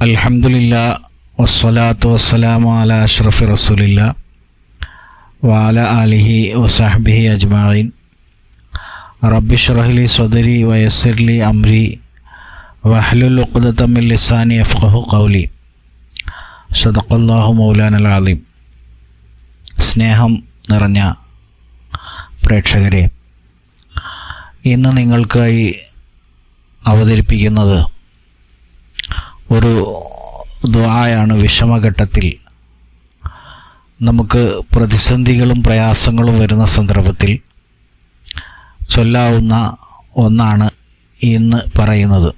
അൽഹംദുലില്ല വസ്സലാത്തു വസ്സലാം അല അഷ്റഫി റസൂലില്ല വാല ആലിഹി വസാഹബിഹി അജ്മായിൻ റബ്ബിഷ്റഹ്ലി സ്വദരി വയസ്സിർലി അംരി വഹ്ലുൽ ഉഖ്ദത്തമിൽ ലിസാനി അഫ്ഖഹു ഖൗലി. സദഖല്ലാഹു മൗലാനൽ ആലിം സ്നേഹം നിറഞ്ഞ പ്രേക്ഷകരെ ഇന്ന് നിങ്ങൾക്കായി അവതരിപ്പിക്കുന്നത് ഒരു ദ്വായാണ് വിഷമഘട്ടത്തിൽ നമുക്ക് പ്രതിസന്ധികളും പ്രയാസങ്ങളും വരുന്ന സന്ദർഭത്തിൽ ചൊല്ലാവുന്ന ഒന്നാണ് ഇന്ന് പറയുന്നത്.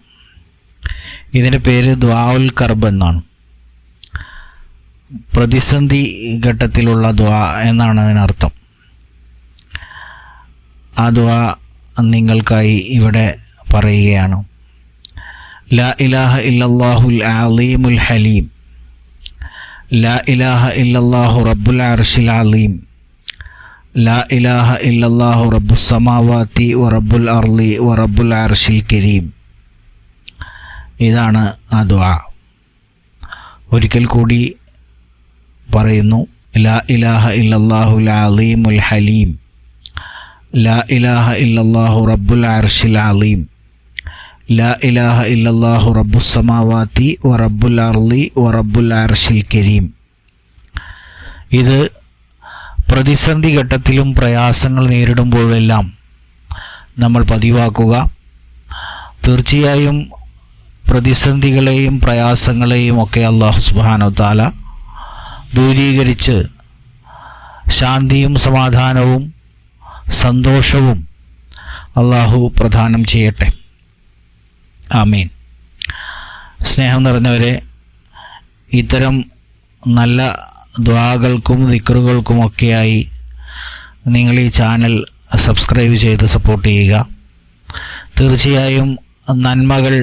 ഇതിന്റെ പേര് ദ്വാവുൽ കർബ് എന്നാണ്. പ്രതിസന്ധി ഘട്ടത്തിലുള്ള ദ്വാ എന്നാണ് അതിനർത്ഥം. ആ ദ്വാ നിങ്ങൾക്കായി ഇവിടെ പറയുകയാണ്. ലാ ഇലാഹ ഇല്ലല്ലാഹുൽ അലീമുൽ ഹലീം. ലാ ഇലാഹ ഇല്ലല്ലാഹു റബ്ബുൽ അർഷിൽ അലീം. ലാ ഇലാഹ ഇല്ലല്ലാഹു റബ്ബു സമാവാത്തി വ റബ്ബുൽ അർലി വ റബ്ബുൽ അർഷിൽ കരീം. ഇതാണ് ആ ദുആ. ഒരിക്കൽ കൂടി പറയുന്നു ലാ ഇലാഹ ഇല്ലല്ലാഹുൽ അലീമുൽ ഹലീം. ലാ ഇലാഹ ഇല്ലല്ലാഹു റബ്ബുൽ അർഷിൽ അലീം. ലാ ഇലാഹ ഇല്ലല്ലാഹു റബ്ബുസമാവാത്തി വ റബ്ബുൽ അർലി വ റബ്ബുൽ അർഷിൽ കരീം. ഇത് പ്രതിസന്ധി ഘട്ടത്തിലും പ്രയാസങ്ങൾ നേരിടുമ്പോഴെല്ലാം നമ്മൾ പതിവാക്കുക. തീർച്ചയായും പ്രതിസന്ധികളെയും പ്രയാസങ്ങളെയും ഒക്കെ അള്ളാഹു സുബാനോ ദൂരീകരിച്ച് ശാന്തിയും സമാധാനവും സന്തോഷവും അള്ളാഹു പ്രദാനം ചെയ്യട്ടെ. ആമീൻ. സ്നേഹം നിറഞ്ഞവരെ ഇത്തരം നല്ല ദ്വാകൾക്കും ദിക്കറുകൾക്കുമൊക്കെയായി നിങ്ങൾ ഈ ചാനൽ സബ്സ്ക്രൈബ് ചെയ്ത് സപ്പോർട്ട് ചെയ്യുക. തീർച്ചയായും നന്മകൾ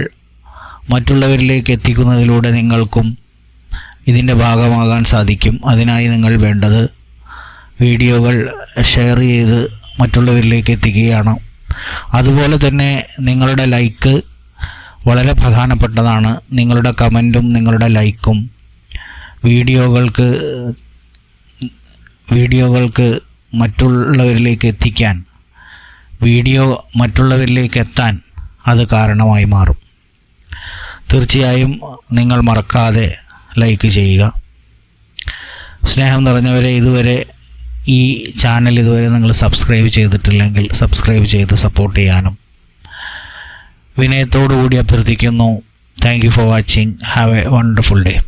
മറ്റുള്ളവരിലേക്ക് എത്തിക്കുന്നതിലൂടെ നിങ്ങൾക്കും ഇതിന്റെ ഭാഗമാകാൻ സാധിക്കും. അതിനായി നിങ്ങൾ വേണ്ടത് വീഡിയോകൾ ഷെയർ ചെയ്ത് മറ്റുള്ളവരിലേക്ക് എത്തിക്കുകയാണ്. അതുപോലെ തന്നെ നിങ്ങളുടെ ലൈക്ക് വളരെ പ്രധാനപ്പെട്ടതാണ് നിങ്ങളുടെ കമന്റും നിങ്ങളുടെ ലൈക്കും. വീഡിയോകൾക്ക് വീഡിയോകൾക്ക് മറ്റുള്ളവരിലേക്ക് എത്തിക്കാൻ വീഡിയോ മറ്റുള്ളവരിലേക്ക് എത്താൻ അത് കാരണമായി മാറും. തീർച്ചയായും നിങ്ങൾ മറക്കാതെ ലൈക്ക് ചെയ്യുക. സ്നേഹം നിറഞ്ഞവരെ ഇതുവരെ ഈ ചാനൽ ഇതുവരെ നിങ്ങൾ സബ്സ്ക്രൈബ് ചെയ്തിട്ടില്ലെങ്കിൽ സബ്സ്ക്രൈബ് ചെയ്ത് സപ്പോർട്ട് ചെയ്യാനും വിനയത്തോടു കൂടി അഭ്യർത്ഥിക്കുന്നു. Thank you for watching have a wonderful day